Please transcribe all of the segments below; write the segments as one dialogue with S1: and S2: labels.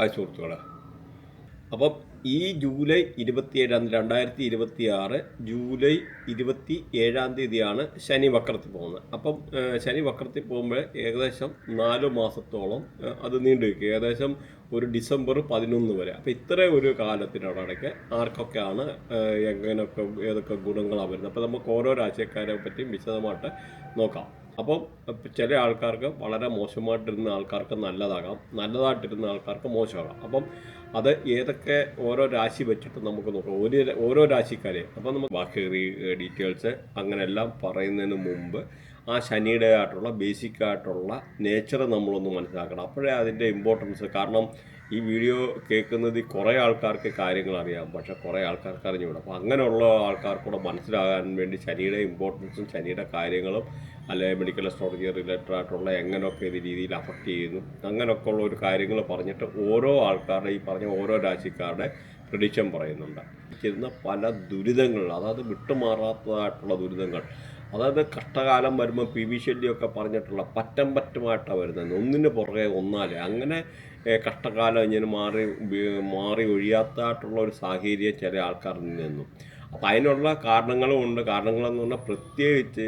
S1: Hi സുഹൃത്തുക്കളെ അപ്പം ഈ ജൂലൈ ഇരുപത്തിയേഴാം തീയതി രണ്ടായിരത്തി ഇരുപത്തി ആറ് ജൂലൈ ഇരുപത്തി ഏഴാം തീയതിയാണ് ശനി വക്രത്തിൽ പോകുന്നത്. അപ്പം ശനി വക്രത്തിൽ പോകുമ്പോൾ ഏകദേശം നാല് മാസത്തോളം അത് നീണ്ടു നിൽക്കും. ഏകദേശം ഒരു ഡിസംബർ പതിനൊന്ന് വരെ. അപ്പം ഇത്ര ഒരു കാലത്തിനോടൊക്കെ ആർക്കൊക്കെയാണ് എങ്ങനെയൊക്കെ ഏതൊക്കെ ഗുണങ്ങളാണ് വരുന്നത്? അപ്പം നമുക്ക് ഓരോ രാജ്യക്കാരെ പറ്റിയും വിശദമായിട്ട് നോക്കാം. അപ്പം ചില ആൾക്കാർക്ക് വളരെ മോശമായിട്ടിരുന്ന ആൾക്കാർക്ക് നല്ലതാകാം നല്ലതായിട്ടിരുന്ന ആൾക്കാർക്ക് മോശമാകാം. അപ്പം അത് ഏതൊക്കെ ഓരോ രാശി വെച്ചിട്ട് നമുക്ക് നോക്കാം. ഒരു ഓരോ രാശിക്കാരെ. അപ്പം നമുക്ക് ബാക്കി ഡീറ്റെയിൽസ് അങ്ങനെയെല്ലാം പറയുന്നതിന് മുമ്പ് ആ ശനിയുടെ ആയിട്ടുള്ള ബേസിക് ആയിട്ടുള്ള നേച്ചർ നമ്മളൊന്ന് മനസ്സിലാക്കണം. അപ്പോഴേ അതിന്റെ ഇമ്പോർട്ടൻസ് കാരണം ഈ വീഡിയോ കേൾക്കുന്നത് കുറേ ആൾക്കാർക്ക് കാര്യങ്ങൾ അറിയാം. പക്ഷെ കുറേ ആൾക്കാർക്ക് അറിഞ്ഞുകൂടാ. അപ്പോൾ അങ്ങനെയുള്ള ആൾക്കാർക്കൂടെ മനസ്സിലാകാൻ വേണ്ടി ശനിയുടെ ഇമ്പോർട്ടൻസും ശനിയുടെ കാര്യങ്ങളും അല്ലെങ്കിൽ മെഡിക്കൽ അസ്ട്രോളജി റിലേറ്റഡ് ആയിട്ടുള്ള എങ്ങനെയൊക്കെ ഇത് രീതിയിൽ അഫക്റ്റ് ചെയ്യുന്നു. അങ്ങനെയൊക്കെ ഉള്ള ഒരു കാര്യങ്ങൾ പറഞ്ഞിട്ട് ഓരോ ആൾക്കാരുടെ ഈ പറഞ്ഞ ഓരോ രാശിക്കാരുടെ പ്രഡിക്ഷൻ പറയുന്നുണ്ട്. ചെയ്യുന്ന പല ദുരിതങ്ങൾ അതായത് വിട്ടുമാറാത്തതായിട്ടുള്ള ദുരിതങ്ങൾ അതായത് കഷ്ടകാലം വരുമ്പോൾ പി വി ശല്യമൊക്കെ പറഞ്ഞിട്ടുള്ള പറ്റം പറ്റമായിട്ടാണ് വരുന്നത്. ഒന്നിന് പുറകെ ഒന്നാലെ. അങ്ങനെ കഷ്ടകാലം ഇങ്ങനെ മാറി മാറി ഒഴിയാത്തതായിട്ടുള്ള ഒരു സാഹചര്യം ചില ആൾക്കാരിൽ നിന്നും അപ്പം അതിനുള്ള കാരണങ്ങളും ഉണ്ട്. കാരണങ്ങളെന്ന് പറഞ്ഞാൽ പ്രത്യേകിച്ച്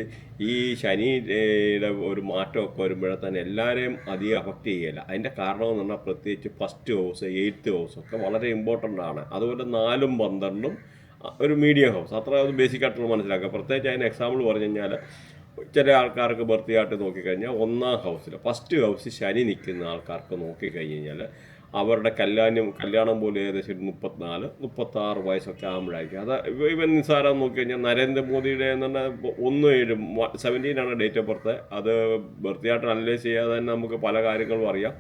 S1: ഈ ശനിയുടെ ഒരു മാറ്റമൊക്കെ വരുമ്പോഴേ തന്നെ എല്ലാവരെയും അധികം അഫക്റ്റ് ചെയ്യില്ല. അതിന്റെ കാരണമെന്ന് പറഞ്ഞാൽ പ്രത്യേകിച്ച് ഫസ്റ്റ് ഹൗസ് എയ്ത്ത് ഹൗസ് ഒക്കെ വളരെ ഇമ്പോർട്ടന്റ് ആണ്. അതുപോലെ നാലും പന്ത്രണ്ടും ഒരു മീഡിയം ഹൗസ് അത്ര അത് ബേസിക് ആയിട്ടുള്ള മനസ്സിലാക്കുക. പ്രത്യേകിച്ച് അതിന് എക്സാമ്പിൾ പറഞ്ഞു കഴിഞ്ഞാൽ ചില ആൾക്കാർക്ക് ബർത്തിയായിട്ട് നോക്കിക്കഴിഞ്ഞാൽ ഒന്നാം ഹൗസിൽ ഫസ്റ്റ് ഹൗസ് ശനി നിൽക്കുന്ന ആൾക്കാർക്ക് നോക്കിക്കഴിഞ്ഞാൽ കഴിഞ്ഞാൽ അവരുടെ കല്യാണം കല്യാണം പോലെ ഏകദേശം ഒരു മുപ്പത്തിനാല് മുപ്പത്താറ് വയസ്സൊക്കെ ആകുമ്പോഴായിരിക്കും അത് ഇവ- ഇവൻ നിസ്സാരം നോക്കി കഴിഞ്ഞാൽ നരേന്ദ്രമോദിയുടെ ഒന്ന് ഏഴ് സെവന്റീനാണ് ഡേറ്റ് ഓഫ് ബർത്ത് അത് ബർത്തിയായിട്ട് അനലൈസ് ചെയ്യാതെ തന്നെ നമുക്ക് പല കാര്യങ്ങളും അറിയാം.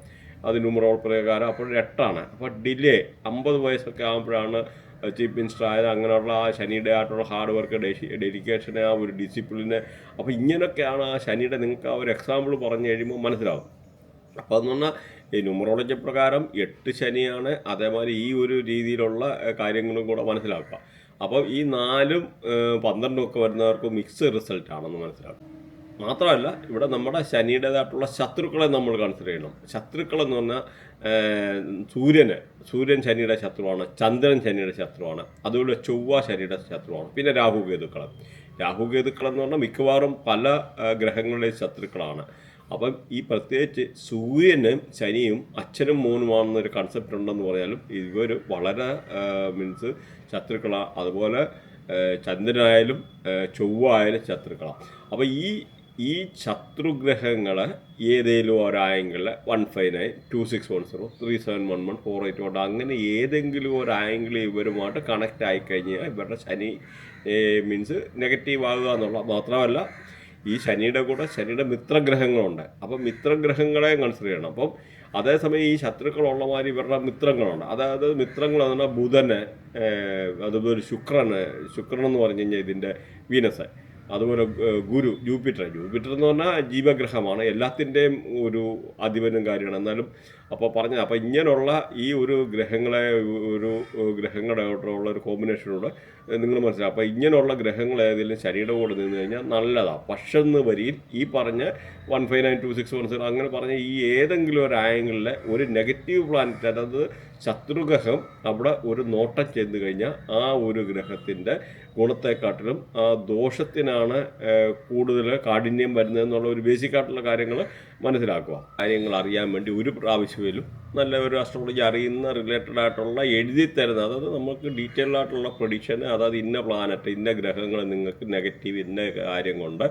S1: അത് ന്യൂമറോൾ പ്രകാരം. അപ്പോൾ എട്ടാണ്. അപ്പോൾ ഡിലേ അമ്പത് വയസ്സൊക്കെ ആകുമ്പോഴാണ് ചീഫ് മിനിസ്റ്റർ ആയത് അങ്ങനെയുള്ള ആ ശനിയുടെ ആയിട്ടുള്ള ഹാർഡ് വർക്ക് ഡെഡിക്കേഷൻ ആ ഒരു ഡിസിപ്ലിന് അപ്പോൾ ഇങ്ങനെയൊക്കെയാണ് ആ ശനിയുടെ നിങ്ങൾക്ക് ആ ഒരു എക്സാമ്പിൾ പറഞ്ഞു കഴിയുമ്പോൾ മനസ്സിലാവും. അപ്പോൾ എന്ന് പറഞ്ഞാൽ ഈ ന്യൂമറോളജി പ്രകാരം എട്ട് ശനിയാണ് അതേമാതിരി ഈ ഒരു രീതിയിലുള്ള കാര്യങ്ങളും കൂടെ മനസ്സിലാക്കുക. അപ്പം ഈ നാലും പന്ത്രണ്ടും ഒക്കെ വരുന്നവർക്ക് മിക്സ് റിസൾട്ട് ആണെന്ന് മനസ്സിലാക്കും മാത്രമല്ല ഇവിടെ നമ്മുടെ ശനിയുടേതായിട്ടുള്ള ശത്രുക്കളെ നമ്മൾ കൺസിഡർ ചെയ്യണം. ശത്രുക്കൾ എന്ന് പറഞ്ഞാൽ സൂര്യന് സൂര്യൻ ശനിയുടെ ശത്രുവാണ് ചന്ദ്രൻ ശനിയുടെ ശത്രുവാണ് അതുപോലെ ചൊവ്വ ശനിയുടെ ശത്രുവാണ് പിന്നെ രാഹു കേതുക്കൾ രാഹു കേതുക്കൾ എന്ന് പറഞ്ഞാൽ മിക്കവാറും പല ഗ്രഹങ്ങളുടെയും ശത്രുക്കളാണ്. അപ്പം ഈ പ്രത്യേകിച്ച് സൂര്യനും ശനിയും അച്ഛനും മോനുമാണെന്നൊരു കൺസെപ്റ്റ് ഉണ്ടെന്ന് പറഞ്ഞാലും ഇവർ വളരെ മീൻസ് ശത്രുക്കളാണ് അതുപോലെ ചന്ദ്രനായാലും ചൊവ്വ ആയാലും ശത്രുക്കളാണ് അപ്പോൾ ഈ ഈ ശത്രുഗ്രഹങ്ങളെ ഏതെങ്കിലും ഒരായെങ്കിൽ one five nine two six one zero three seven one one four eight one അങ്ങനെ ഏതെങ്കിലും ഒരു ഇവരുമായിട്ട് കണക്റ്റ് ആയിക്കഴിഞ്ഞാൽ ഇവരുടെ ശനി മീൻസ് നെഗറ്റീവ് ആകുക എന്നുള്ള മാത്രമല്ല ഈ ശനിയുടെ കൂടെ ശനിയുടെ മിത്രഗ്രഹങ്ങളുണ്ട്. അപ്പം മിത്രഗ്രഹങ്ങളെ കൺസിഡർ ചെയ്യണം. അപ്പം അതേസമയം ഈ ശത്രുക്കളുള്ള മാതിരി ഇവരുടെ മിത്രങ്ങളുണ്ട്. അതായത് മിത്രങ്ങൾ എന്ന് പറഞ്ഞാൽ ബുധന് അതുപോലെ ശുക്രന് ശുക്രൻ എന്ന് പറഞ്ഞു കഴിഞ്ഞാൽ ഇതിന്റെ വീനസ്. അതുപോലെ ഗുരു ജൂപ്പിറ്റർ. ജൂപ്പിറ്റർ എന്ന് പറഞ്ഞാൽ ജീവഗ്രഹമാണ്. എല്ലാത്തിന്റെയും ഒരു അധിപനും കാര്യമാണ്. എന്നാലും അപ്പോൾ പറഞ്ഞത് അപ്പോൾ ഇങ്ങനെയുള്ള ഈ ഒരു ഗ്രഹങ്ങളെ ഒരു ഗ്രഹങ്ങളുടെ ഉള്ള ഒരു കോമ്പിനേഷനോട് നിങ്ങൾ മനസ്സിലാക്കും അപ്പോൾ ഇങ്ങനെയുള്ള ഗ്രഹങ്ങൾ ഏതെങ്കിലും ശരീരം കൂടെ നിന്ന് കഴിഞ്ഞാൽ നല്ലതാണ് പക്ഷെന്ന് വരിയിൽ ഈ പറഞ്ഞ one five nine two six one zero അങ്ങനെ പറഞ്ഞ ഈ ഏതെങ്കിലും ഒരു ആംഗിളിലെ ഒരു നെഗറ്റീവ് പ്ലാനറ്റ് അതായത് ശത്രുഗ്രഹം അവിടെ ഒരു നോട്ടം ചെന്ന് കഴിഞ്ഞാൽ ആ ഒരു ഗ്രഹത്തിന്റെ ഗുണത്തെക്കാട്ടിലും ആ ദോഷത്തിനാണ് കൂടുതൽ കാഠിന്യം വരുന്നതെന്നുള്ള ഒരു ബേസിക് ആയിട്ടുള്ള കാര്യങ്ങൾ മനസ്സിലാക്കുക. കാര്യങ്ങൾ അറിയാൻ വേണ്ടി ഒരു പ്രാവശ്യമെങ്കിലും നല്ല ഒരു അസ്ട്രോളജി അറിയുന്ന റിലേറ്റഡ് ആയിട്ടുള്ള എഴുതി തരുന്ന അതായത് നമുക്ക് ഡീറ്റെയിൽ ആയിട്ടുള്ള പ്രൊഡിക്ഷൻ അതായത് ഇന്ന പ്ലാനറ്റ് ഇന്ന ഗ്രഹങ്ങൾ നിങ്ങൾക്ക് നെഗറ്റീവ് ഇന്ന കാര്യം കൊണ്ട്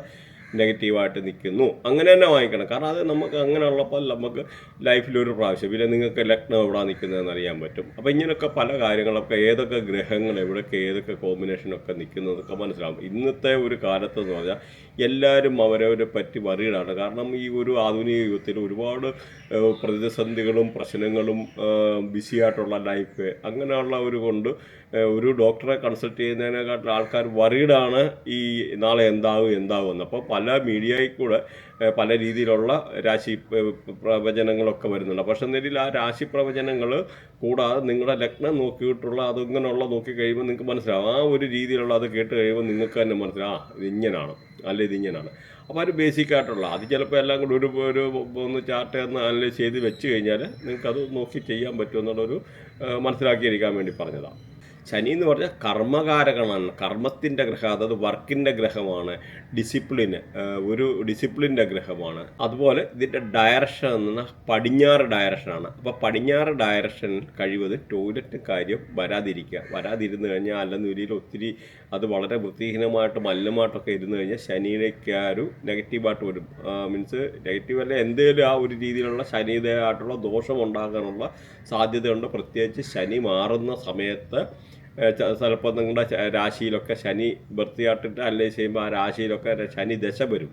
S1: നെഗറ്റീവായിട്ട് നിൽക്കുന്നു. അങ്ങനെ തന്നെ വാങ്ങിക്കണം. കാരണം അത് നമുക്ക് അങ്ങനെ ഉള്ളപ്പോൾ നമുക്ക് ലൈഫിലൊരു പ്രാവശ്യം. പിന്നെ നിങ്ങൾക്ക് ലഗ്നം എവിടെ നിൽക്കുന്നതെന്ന് അറിയാൻ പറ്റും. അപ്പോൾ ഇങ്ങനെയൊക്കെ പല കാര്യങ്ങളൊക്കെ ഏതൊക്കെ ഗ്രഹങ്ങൾ എവിടെയൊക്കെ ഏതൊക്കെ കോമ്പിനേഷനൊക്കെ നിൽക്കുന്നതൊക്കെ മനസ്സിലാവും. ഇന്നത്തെ ഒരു കാലത്ത് എന്ന് പറഞ്ഞാൽ എല്ലാവരും അവരവരെ പറ്റി വറീഡാണ് കാരണം ഈ ഒരു ആധുനിക യുഗത്തിൽ ഒരുപാട് പ്രതിസന്ധികളും പ്രശ്നങ്ങളും ബിസിയായിട്ടുള്ള ലൈഫ് അങ്ങനെയുള്ള ഒരു കൊണ്ട് ഒരു ഡോക്ടറെ കൺസൾട്ട് ചെയ്യുന്നതിനെക്കാട്ടിൽ ആൾക്കാർ വറീഡാണ് ഈ നാളെ എന്താവും എന്താവും എന്ന്. അപ്പോൾ പല മീഡിയയിൽ കൂടെ പല രീതിയിലുള്ള രാശി പ്രവചനങ്ങളൊക്കെ വരുന്നുണ്ട്. പക്ഷെ നിലയിൽ ആ രാശി പ്രവചനങ്ങൾ കൂടാതെ നിങ്ങളുടെ ലഗ്നം നോക്കിയിട്ടുള്ള അതിങ്ങനെയുള്ള നോക്കി കഴിയുമ്പോൾ നിങ്ങൾക്ക് മനസ്സിലാവും. ആ ഒരു രീതിയിലുള്ള അത് കേട്ട് കഴിയുമ്പോൾ നിങ്ങൾക്ക് തന്നെ മനസ്സിലാവും ആ ഇത് ഇങ്ങനാണ് അല്ല ഇത് ഇങ്ങനാണ്. അപ്പോൾ അത് ബേസിക് ആയിട്ടുള്ള അത് ചിലപ്പോൾ എല്ലാം കൂടി ഒരു ഒരു ഒന്ന് ചാർട്ട് എന്ന് അനലൈസ് ചെയ്ത് വെച്ച് കഴിഞ്ഞാൽ നിങ്ങൾക്കത് നോക്കി ചെയ്യാൻ പറ്റുമെന്നുള്ളൊരു മനസ്സിലാക്കിയിരിക്കാൻ വേണ്ടി പറഞ്ഞതാണ് ശനി എന്ന് പറഞ്ഞാൽ കർമ്മകാരകമാണ് കർമ്മത്തിന്റെ ഗ്രഹം അതായത് വർക്കിന്റെ ഗ്രഹമാണ് ഡിസിപ്ലിന് ഒരു ഡിസിപ്ലിന്റെ ഗ്രഹമാണ്. അതുപോലെ ഇതിന്റെ ഡയറക്ഷൻ എന്ന് പറഞ്ഞാൽ പടിഞ്ഞാറ് ഡയറക്ഷനാണ് അപ്പോൾ പടിഞ്ഞാറ് ഡയറക്ഷൻ കഴിവത് ടോയ്ലറ്റ് കാര്യം വരാതിരിക്കുക. വരാതിരുന്നു കഴിഞ്ഞാൽ അല്ലെന്നുരിയിൽ ഒത്തിരി അത് വളരെ വൃത്തിഹീനമായിട്ട് മല്ലമായിട്ടൊക്കെ ഇരുന്ന് കഴിഞ്ഞാൽ ശനിയിലേക്ക് ആ ഒരു നെഗറ്റീവായിട്ട് വരും. മീൻസ് നെഗറ്റീവ് അല്ല എന്തെങ്കിലും ആ ഒരു രീതിയിലുള്ള ശനിയുടേതായിട്ടുള്ള ദോഷം ഉണ്ടാകാനുള്ള സാധ്യതയുണ്ട്. പ്രത്യേകിച്ച് ശനി മാറുന്ന സമയത്ത് ചിലപ്പോൾ നിങ്ങളുടെ രാശിയിലൊക്കെ ശനി വൃത്തിയായിട്ടിട്ട് അല്ലെങ്കിൽ ചെയ്യുമ്പോൾ ആ രാശിയിലൊക്കെ ശനി ദശ വരും.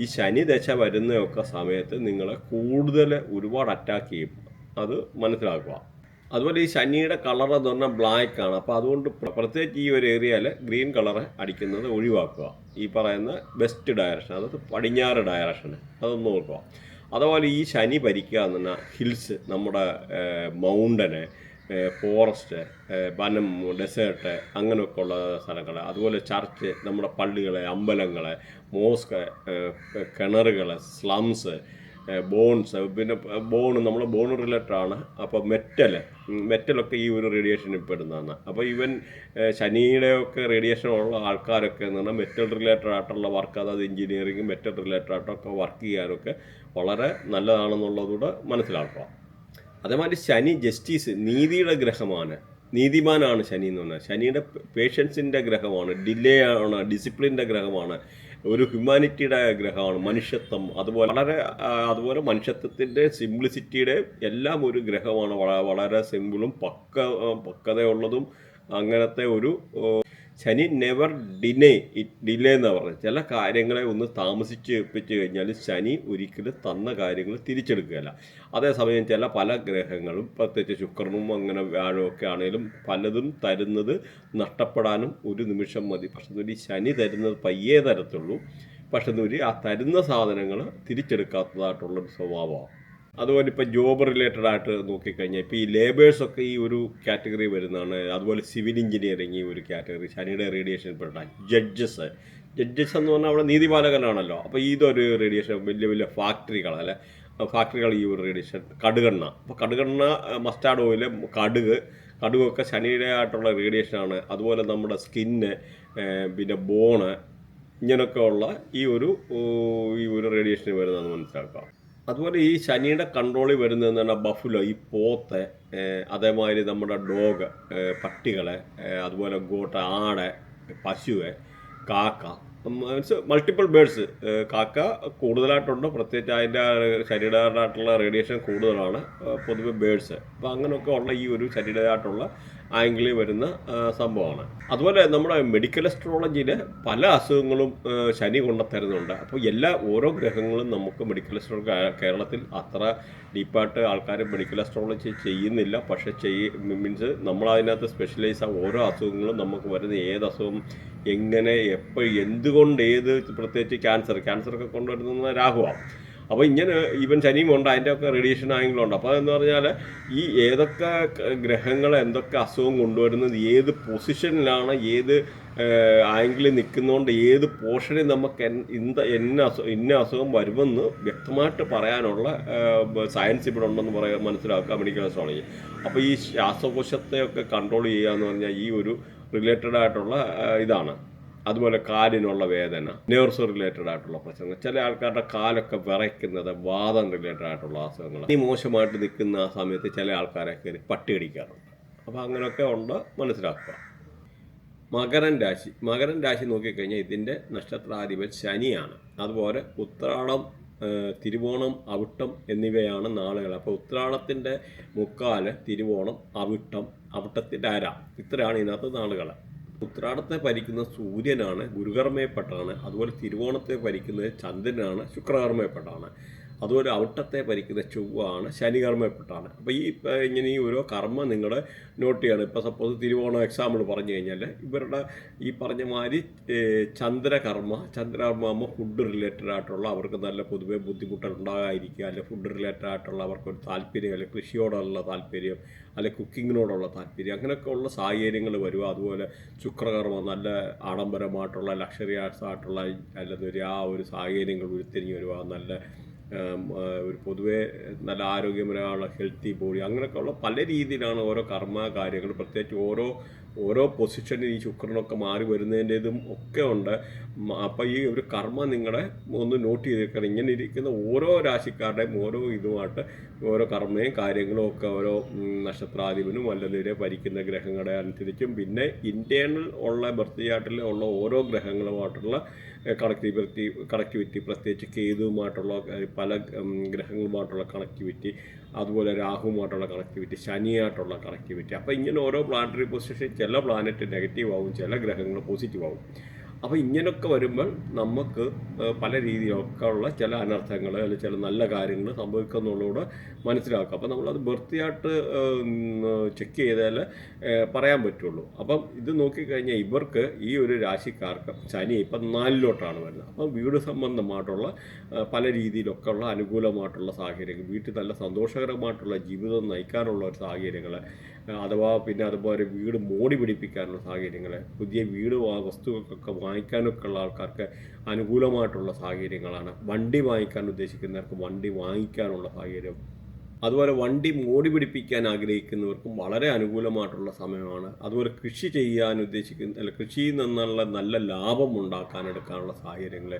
S1: ഈ ശനി ദശ വരുന്നതൊക്കെ സമയത്ത് നിങ്ങളെ കൂടുതൽ ഒരുപാട് അറ്റാക്ക് ചെയ്യും. അത് മനസ്സിലാക്കുക. അതുപോലെ ഈ ശനിയുടെ കളർ എന്ന് പറഞ്ഞാൽ ബ്ലാക്ക് ആണ്. അപ്പോൾ അതുകൊണ്ട് പ്രത്യേകിച്ച് ഈ ഒരു ഏരിയയിൽ ഗ്രീൻ കളർ അടിക്കുന്നത് ഒഴിവാക്കുക. ഈ പറയുന്ന ബെസ്റ്റ് ഡയറക്ഷൻ അതായത് പടിഞ്ഞാറ് ഡയറക്ഷൻ അതൊന്ന് നോക്കുക അതുപോലെ ഈ ശനി ഭരിക്കുക എന്ന് പറഞ്ഞാൽ ഹിൽസ് നമ്മുടെ മൗണ്ടന് ഫോറസ്റ്റ് വനം ഡെസേർട്ട് അങ്ങനെയൊക്കെ ഉള്ള സ്ഥലങ്ങൾ അതുപോലെ ചർച്ച് നമ്മുടെ പള്ളികൾ അമ്പലങ്ങൾ മോസ്ക് കിണറുകൾ സ്ലംസ് ബോൺസ് പിന്നെ ബോൺ നമ്മൾ ബോൺ റിലേറ്റഡ് ആണ്. അപ്പോൾ മെറ്റൽ മെറ്റലൊക്കെ ഈ ഒരു റേഡിയേഷനിൽ പെടുന്നതാണ് അപ്പോൾ ഈവൻ ശനിയുടെ ഒക്കെ റേഡിയേഷൻ ഉള്ള ആൾക്കാരൊക്കെ എന്ന് പറഞ്ഞാൽ മെറ്റൽ റിലേറ്റഡ് ആയിട്ടുള്ള വർക്ക് അതായത് എഞ്ചിനീയറിംഗ് മെറ്റൽ റിലേറ്റഡ് ആയിട്ടൊക്കെ വർക്ക് ചെയ്യാനൊക്കെ വളരെ നല്ലതാണെന്നുള്ളതുകൂടെ മനസ്സിലാക്കുക. അതേമാതിരി ശനി ജസ്റ്റിസ് നീതിയുടെ ഗ്രഹമാണ്. നീതിമാനാണ് ശനി എന്ന് പറഞ്ഞാൽ. ശനിയുടെ പേഷ്യൻസിന്റെ ഗ്രഹമാണ്. ഡിലേ ആണ് ഡിസിപ്ലിന്റെ ഗ്രഹമാണ്. ഒരു ഹ്യൂമാനിറ്റിയുടെ ഗ്രഹമാണ്. മനുഷ്യത്വം. അതുപോലെ വളരെ അതുപോലെ മനുഷ്യത്വത്തിന്റെ സിംപ്ലിസിറ്റിയുടെ എല്ലാം ഒരു ഗ്രഹമാണ്. വളരെ സിമ്പിളും പക്ക പക്വതയുള്ളതും അങ്ങനത്തെ ഒരു ശനി നെവർ ഡിനേ ഡിലേ എന്ന് പറഞ്ഞത്. ചില കാര്യങ്ങളെ ഒന്ന് താമസിച്ച് വെപ്പിച്ച് കഴിഞ്ഞാൽ ശനി ഒരിക്കലും തന്ന കാര്യങ്ങൾ തിരിച്ചെടുക്കുകയല്ല. അതേസമയം ചില പല ഗ്രഹങ്ങളും പ്രത്യേകിച്ച് ശുക്രനും അങ്ങനെ വ്യാഴവും ഒക്കെ ആണെങ്കിലും പലതും തരുന്നത് നഷ്ടപ്പെടാനും ഒരു നിമിഷം മതി. പക്ഷെ ഒരു ശനി തരുന്നത് പയ്യേ തരത്തുള്ളൂ. പക്ഷെ ആ തരുന്ന സാധനങ്ങൾ തിരിച്ചെടുക്കാത്തതായിട്ടുള്ളൊരു സ്വഭാവമാണ്. അതുപോലെ ഇപ്പോൾ ജോബ് റിലേറ്റഡ് ആയിട്ട് നോക്കിക്കഴിഞ്ഞാൽ ഇപ്പോൾ ഈ ലേബേഴ്സൊക്കെ ഈ ഒരു കാറ്റഗറി വരുന്നതാണ്. അതുപോലെ സിവിൽ എഞ്ചിനീയറിംഗ് ഈ ഒരു കാറ്റഗറി ശനിയുടെ റേഡിയേഷൻ പെട്ട ജഡ്ജസ് ജഡ്ജസ് എന്ന് പറഞ്ഞാൽ അവിടെ നീതിപാലകനാണല്ലോ അപ്പോൾ ഇതൊരു റേഡിയേഷൻ വലിയ വലിയ ഫാക്ടറികൾ അല്ലെ? ഫാക്ടറികൾ ഈ ഒരു റേഡിയേഷൻ കടുകെണ്ണ. അപ്പോൾ കടുകെണ്ണ മസ്റ്റാർഡ് ഓയിൽ കടുക്. കടുകൊക്കെ ശനിയുടെ ആയിട്ടുള്ള റേഡിയേഷനാണ് അതുപോലെ നമ്മുടെ സ്കിന്ന് പിന്നെ ബോണ് ഇങ്ങനെയൊക്കെ ഉള്ള ഈ ഒരു ഈ ഒരു റേഡിയേഷൻ വരുന്നതെന്ന് മനസ്സിലാക്കാം. അതുപോലെ ഈ ശനിയുടെ കൺട്രോളിൽ വരുന്നതെന്ന് പറഞ്ഞാൽ ബഫുലോ ഈ പോത്ത് അതേമാതിരി നമ്മുടെ ഡോഗ് പട്ടികളെ അതുപോലെ ഗോട്ട ആട് പശുവെ കാക്ക മീൻസ് മൾട്ടിപ്പിൾ ബേഡ്സ് കാക്ക കൂടുതലായിട്ടുണ്ട്. പ്രത്യേകിച്ച് അതിന്റെ ശരീരമായിട്ടുള്ള റേഡിയേഷൻ കൂടുതലാണ് പൊതുവെ ബേഡ്സ് അപ്പോൾ അങ്ങനെയൊക്കെ ഉള്ള ഈ ഒരു ശരീരമായിട്ടുള്ള ആംഗിളിൽ വരുന്ന സംഭവമാണ്. അതുപോലെ നമ്മുടെ മെഡിക്കൽ അസ്ട്രോളജിയിൽ പല അസുഖങ്ങളും ശനി കൊണ്ടുത്തരുന്നുണ്ട്. അപ്പോൾ എല്ലാ ഓരോ ഗ്രഹങ്ങളും നമുക്ക് മെഡിക്കൽ അസ്ട്രോളജി കേരളത്തിൽ അത്ര ഡീപ്പായിട്ട് ആൾക്കാർ മെഡിക്കൽ അസ്ട്രോളജി ചെയ്യുന്നില്ല. പക്ഷേ ചെയ്യ മീൻസ് നമ്മൾ അതിനകത്ത് സ്പെഷ്യലൈസ് ആ ഓരോ അസുഖങ്ങളും നമുക്ക് വരുന്ന ഏത് അസുഖം എങ്ങനെ എപ്പോൾ എന്തുകൊണ്ട് ഏത് പ്രത്യേകിച്ച് ക്യാൻസർ ക്യാൻസറൊക്കെ കൊണ്ടുവരുന്ന രാഹുവാണ് അപ്പോൾ ഇങ്ങനെ ഈവൻ ശനിയും ഉണ്ട് അതിന്റെ ഒക്കെ റേഡിയേഷൻ ഉണ്ട് അപ്പോൾ എന്ന് പറഞ്ഞാൽ ഈ ഏതൊക്കെ ഗ്രഹങ്ങൾ എന്തൊക്കെ അസുഖം കൊണ്ടുവരുന്നത് ഏത് പൊസിഷനിലാണ് ഏത് ആംഗിളിൽ നിൽക്കുന്നതുകൊണ്ട് ഏത് പോർഷനിൽ നമുക്ക് ഇന്ത എന്ന അസുഖം ഇന്ന അസുഖം വരുമെന്ന് വ്യക്തമായിട്ട് പറയാനുള്ള സയൻസ് ഇവിടെ ഉണ്ടെന്ന് പറയാൻ മനസ്സിലാക്കുക മെഡിക്കൽ അസ്ട്രോളജി അപ്പോൾ ഈ ശ്വാസകോശത്തെയൊക്കെ കൺട്രോൾ ചെയ്യുക എന്ന് പറഞ്ഞാൽ ഈ ഒരു റിലേറ്റഡ് ആയിട്ടുള്ള ഇതാണ്. അതുപോലെ കാലിനുള്ള വേദന നേഴ്സ് റിലേറ്റഡ് ആയിട്ടുള്ള പ്രശ്നങ്ങൾ ചില ആൾക്കാരുടെ കാലൊക്കെ വിറയ്ക്കുന്നത് വാദം റിലേറ്റഡ് ആയിട്ടുള്ള അസുഖങ്ങൾ ഈ മോശമായിട്ട് നിൽക്കുന്ന ആ സമയത്ത് ചില ആൾക്കാരെ പട്ടി അടിക്കാറുണ്ട് അപ്പോൾ അങ്ങനെയൊക്കെ ഉണ്ട് മനസ്സിലാക്കുക. മകരൻ രാശി മകരൻ രാശി നോക്കിക്കഴിഞ്ഞാൽ ഇതിന്റെ നക്ഷത്രാധിപൻ ശനിയാണ്. അതുപോലെ ഉത്രാടം തിരുവോണം അവിട്ടം എന്നിവയാണ് നാളുകൾ. അപ്പോൾ ഉത്രാടത്തിന്റെ മുക്കാൽ തിരുവോണം അവിട്ടം അവിട്ടത്തിന്റെ അര ഇത്രയാണ് ഇതിനകത്ത് നാളുകൾ. ഉത്രാടത്തെ ഭരിക്കുന്ന സൂര്യനാണ് ഗുരുകർമ്മയപ്പെട്ടാണ് അതുപോലെ തിരുവോണത്തെ ഭരിക്കുന്നത് ചന്ദ്രനാണ് ശുക്രകർമ്മയപ്പെട്ടാണ് അതുപോലെ ഔട്ടത്തെ ഭരിക്കുന്ന ചൊവ്വാണ് ശനികർമ്മപ്പെട്ടാണ് അപ്പോൾ ഈ ഇങ്ങനെ ഈ ഓരോ കർമ്മ നിങ്ങൾ നോട്ട് ചെയ്യണം. ഇപ്പോൾ സപ്പോസ് തിരുവോണം എക്സാമ്പിൾ പറഞ്ഞു കഴിഞ്ഞാൽ ഇവരുടെ ഈ പറഞ്ഞ മാതിരി ചന്ദ്രകർമ്മ ചന്ദ്രകർമ്മ ആകുമ്പോൾ ഫുഡ് റിലേറ്റഡ് ആയിട്ടുള്ള അവർക്ക് നല്ല പൊതുവെ ബുദ്ധിമുട്ടുകൾ ഉണ്ടാകാതിരിക്കുക. അല്ലെ ഫുഡ് റിലേറ്റഡ് ആയിട്ടുള്ള അവർക്കൊരു താല്പര്യം അല്ലെങ്കിൽ കൃഷിയോടുള്ള താല്പര്യം അല്ലെ കുക്കിങ്ങിനോടുള്ള താല്പര്യം അങ്ങനെയൊക്കെ ഉള്ള സാഹചര്യങ്ങൾ വരും അതുപോലെ ശുക്രകർമ്മം നല്ല ആഡംബരമായിട്ടുള്ള ലക്ഷറി ആർട്സ് ആയിട്ടുള്ള അല്ലെങ്കിൽ ഒരു ആ ഒരു സാഹചര്യങ്ങൾ ഉരുത്തിരിഞ്ഞ് വരിക നല്ല ഒരു പൊതുവെ നല്ല ആരോഗ്യപരമായുള്ള ഹെൽത്തി ബോഡി അങ്ങനെയൊക്കെയുള്ള പല രീതിയിലാണ് ഓരോ കർമ്മ കാര്യങ്ങൾ പ്രത്യേകിച്ച് ഓരോ ഓരോ പൊസിഷനിൽ ഈ ശുക്രനൊക്കെ മാറി വരുന്നതിന്റെതും ഒക്കെ ഉണ്ട്. അപ്പോൾ ഈ ഒരു കർമ്മ നിങ്ങളെ ഒന്ന് നോട്ട് ചെയ്തേക്കണം. ഇങ്ങനെ ഇരിക്കുന്ന ഓരോ രാശിക്കാരുടെയും ഓരോ ഇതുമായിട്ട് ഓരോ കർമ്മയും കാര്യങ്ങളും ഒക്കെ ഓരോ നക്ഷത്രാധിപനും അല്ലെങ്കിൽ ഭരിക്കുന്ന ഗ്രഹങ്ങളെ അനുസരിച്ചും പിന്നെ ഇന്റേർണൽ ഉള്ള ബർത്ത് ചാർട്ടിൽ ഉള്ള ഓരോ ഗ്രഹങ്ങളുമായിട്ടുള്ള കണക്ടിവിറ്റി കണക്ടിവിറ്റി പ്രത്യേകിച്ച് കേതുവുമായിട്ടുള്ള പല ഗ്രഹങ്ങളുമായിട്ടുള്ള കണക്ടിവിറ്റി അതുപോലെ രാഹുവുമായിട്ടുള്ള കണക്ടിവിറ്റി ശനിയായിട്ടുള്ള കണക്ടിവിറ്റി അപ്പോൾ ഇങ്ങനെ ഓരോ പ്ലാനറ്ററി പൊസിഷൻ ചില പ്ലാനറ്റ് നെഗറ്റീവ് ആവും ചില ഗ്രഹങ്ങൾ പോസിറ്റീവ് ആവും. അപ്പോൾ ഇങ്ങനെയൊക്കെ വരുമ്പോൾ നമുക്ക് പല രീതിയിലൊക്കെ ഉള്ള ചില അനർത്ഥങ്ങൾ അല്ലെങ്കിൽ ചില നല്ല കാര്യങ്ങൾ സംഭവിക്കുന്നുള്ളൂടെ മനസ്സിലാക്കുക. അപ്പോൾ നമ്മളത് വൃത്തിയായിട്ട് ചെക്ക് ചെയ്താൽ പറയാൻ പറ്റുള്ളൂ. അപ്പം ഇത് നോക്കിക്കഴിഞ്ഞാൽ ഇവർക്ക് ഈ ഒരു രാശിക്കാർക്ക് ശനി ഇപ്പം നാലിലോട്ടാണ് വരുന്നത്. അപ്പം വീട് സംബന്ധമായിട്ടുള്ള പല രീതിയിലൊക്കെ ഉള്ള അനുകൂലമായിട്ടുള്ള സാഹചര്യങ്ങൾ വീട്ടിൽ നല്ല സന്തോഷകരമായിട്ടുള്ള ജീവിതം നയിക്കാനുള്ള ഒരു സാഹചര്യങ്ങൾ അഥവാ പിന്നെ അതുപോലെ വീട് മോടി പിടിപ്പിക്കാനുള്ള സാഹചര്യങ്ങൾ പുതിയ വീട് വസ്തുക്കൾക്കൊക്കെ വാങ്ങിക്കാനൊക്കെ ഉള്ള ആൾക്കാർക്ക് അനുകൂലമായിട്ടുള്ള സാഹചര്യങ്ങളാണ്. വണ്ടി വാങ്ങിക്കാൻ ഉദ്ദേശിക്കുന്നവർക്ക് വണ്ടി വാങ്ങിക്കാനുള്ള സാഹചര്യം. അതുപോലെ വണ്ടി മോടി പിടിപ്പിക്കാൻ ആഗ്രഹിക്കുന്നവർക്കും വളരെ അനുകൂലമായിട്ടുള്ള സമയമാണ്. അതുപോലെ കൃഷി ചെയ്യാൻ ഉദ്ദേശിക്കുന്ന കൃഷിയിൽ നിന്നുള്ള നല്ല ലാഭം ഉണ്ടാക്കാൻ എടുക്കാനുള്ള സാഹചര്യങ്ങൾ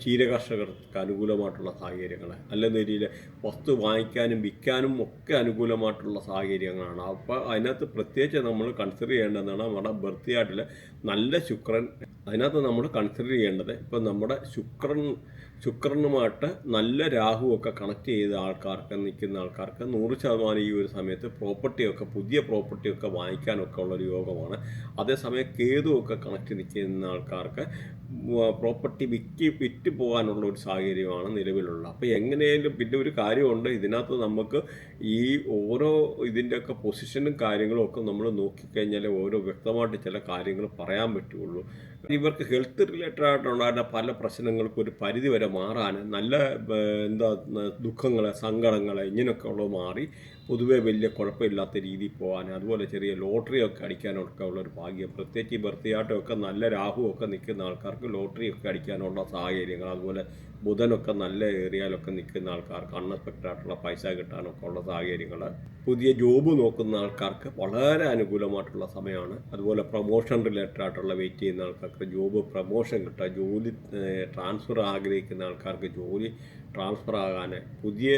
S1: ക്ഷീര കർഷകർക്ക് അനുകൂലമായിട്ടുള്ള സാഹചര്യങ്ങൾ അല്ലെന്ന രീതിയിൽ വസ്തു വാങ്ങിക്കാനും വിൽക്കാനും ഒക്കെ അനുകൂലമായിട്ടുള്ള സാഹചര്യങ്ങളാണ്. അപ്പോൾ അതിനകത്ത് പ്രത്യേകിച്ച് നമ്മൾ കൺസിഡർ ചെയ്യേണ്ടതാണ് നമ്മുടെ ചാർട്ടിൽ നല്ല ശുക്രൻ. അതിനകത്ത് നമ്മൾ കൺസിഡർ ചെയ്യേണ്ടത് ഇപ്പം നമ്മുടെ ശുക്രൻ ശുക്രനുമായിട്ട് നല്ല രാഹുവൊക്കെ കണക്ട് ചെയ്ത ആൾക്കാർക്ക് നിൽക്കുന്ന ആൾക്കാർക്ക് നൂറ് ശതമാനം ഈ ഒരു സമയത്ത് പ്രോപ്പർട്ടിയൊക്കെ പുതിയ പ്രോപ്പർട്ടിയൊക്കെ വാങ്ങിക്കാനൊക്കെ ഉള്ളൊരു യോഗമാണ്. അതേസമയം കേതുവൊക്കെ കണക്ട് നിൽക്കുന്ന ആൾക്കാർക്ക് പ്രോപ്പർട്ടി വിറ്റ് വിറ്റ് പോകാനുള്ള ഒരു സാഹചര്യമാണ് നിലവിലുള്ളത്. അപ്പോൾ എങ്ങനെയായാലും പിന്നെ ഒരു കാര്യമുണ്ട്. ഇതിനകത്ത് നമുക്ക് ഈ ഓരോ ഇതിന്റെയൊക്കെ പൊസിഷനും കാര്യങ്ങളും ഒക്കെ നമ്മൾ നോക്കിക്കഴിഞ്ഞാൽ ഓരോ വ്യക്തമായിട്ട് ചില കാര്യങ്ങൾ പറയാൻ പറ്റുള്ളൂ. ഇവർക്ക് ഹെൽത്ത് റിലേറ്റഡ് ആയിട്ടുണ്ടാകുന്ന പല പ്രശ്നങ്ങൾക്കും ഒരു പരിധി വരെ മാറാൻ നല്ല എന്താ ദുഃഖങ്ങൾ സങ്കടങ്ങൾ ഇങ്ങനെയൊക്കെ ഉള്ളത് മാറി പൊതുവേ വലിയ കുഴപ്പമില്ലാത്ത രീതിയിൽ പോകാൻ അതുപോലെ ചെറിയ ലോട്ടറി ഒക്കെ അടിക്കാനൊക്കെ ഉള്ളൊരു ഭാഗ്യം. പ്രത്യേകിച്ച് ബർത്തിയാട്ടമൊക്കെ നല്ല രാഹുവൊക്കെ നിൽക്കുന്ന ആൾക്കാർക്ക് ലോട്ടറി ഒക്കെ അടിക്കാനുള്ള സാഹചര്യങ്ങൾ അതുപോലെ ബുധനൊക്കെ നല്ല ഏരിയയിലൊക്കെ നിൽക്കുന്ന ആൾക്കാർക്ക് അൺഎക്സ്പെക്റ്റഡ് ആയിട്ടുള്ള പൈസ കിട്ടാനൊക്കെ ഉള്ള സാഹചര്യങ്ങൾ. പുതിയ ജോബ് നോക്കുന്ന ആൾക്കാർക്ക് വളരെ അനുകൂലമായിട്ടുള്ള സമയമാണ്. അതുപോലെ പ്രൊമോഷൻ റിലേറ്റഡ് ആയിട്ടുള്ള വെയിറ്റ് ചെയ്യുന്ന ആൾക്കാർക്ക് ജോബ് പ്രൊമോഷൻ കിട്ടുക ജോലി ട്രാൻസ്ഫർ ആഗ്രഹിക്കുന്ന ആൾക്കാർക്ക് ജോലി ട്രാൻസ്ഫർ ആകാൻ പുതിയ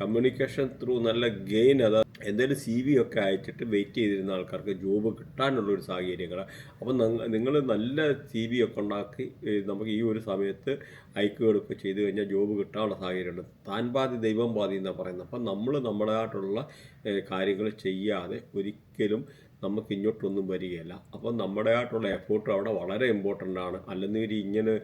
S1: കമ്മ്യൂണിക്കേഷൻ ത്രൂ നല്ല ഗെയിൻ അതായത് എന്തെങ്കിലും സി വി ഒക്കെ അയച്ചിട്ട് വെയിറ്റ് ചെയ്തിരുന്ന ആൾക്കാർക്ക് ജോബ് കിട്ടാനുള്ള ഒരു സാഹചര്യങ്ങൾ അപ്പം നിങ്ങൾ നല്ല സി വി ഒക്കെ ഉണ്ടാക്കി നമുക്ക് ഈ ഒരു സമയത്ത് അയക്കുകയൊക്കെ ചെയ്തു കഴിഞ്ഞാൽ ജോബ് കിട്ടാനുള്ള സാഹചര്യമുണ്ട്. താൻ പാതി ദൈവം പാതി എന്നാണ് പറയുന്നത്. അപ്പം നമ്മൾ നമ്മുടേതായിട്ടുള്ള കാര്യങ്ങൾ ചെയ്യാതെ ഒരിക്കലും നമുക്ക് ഇങ്ങോട്ടൊന്നും വരികയില്ല. അപ്പം നമ്മുടേതായിട്ടുള്ള എഫേർട്ട് അവിടെ വളരെ ഇമ്പോർട്ടന്റ് ആണ്. അല്ലെന്നൊരു ഇങ്ങനെ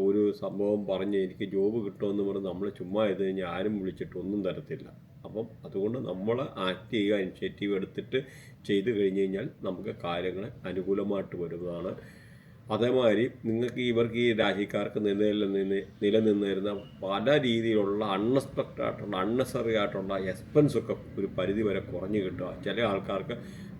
S1: ഒരു സംഭവം പറഞ്ഞ് എനിക്ക് ജോബ് കിട്ടുമെന്ന് പറഞ്ഞ് നമ്മൾ ചുമ്മാ ഇത് കഴിഞ്ഞാൽ ആരും വിളിച്ചിട്ടൊന്നും തരത്തില്ല. അപ്പം അതുകൊണ്ട് നമ്മൾ ആക്ട് ചെയ്യുക ഇനിഷ്യേറ്റീവ് എടുത്തിട്ട് ചെയ്ത് കഴിഞ്ഞ് കഴിഞ്ഞാൽ നമുക്ക് കാര്യങ്ങൾ അനുകൂലമായിട്ട് വരുന്നതാണ്. അതേമാതിരി നിങ്ങൾക്ക് ഇവർക്ക് ഈ രാശിക്കാർക്ക് നിലനിന്ന് നിലനിന്നിരുന്ന പല രീതിയിലുള്ള അൺഎക്സ്പെക്റ്റഡ് ആയിട്ടുള്ള അൺനെസറി ആയിട്ടുള്ള എക്സ്പെൻസൊക്കെ ഒരു പരിധി വരെ കുറഞ്ഞു കിട്ടുക. ചില ആൾക്കാർക്ക്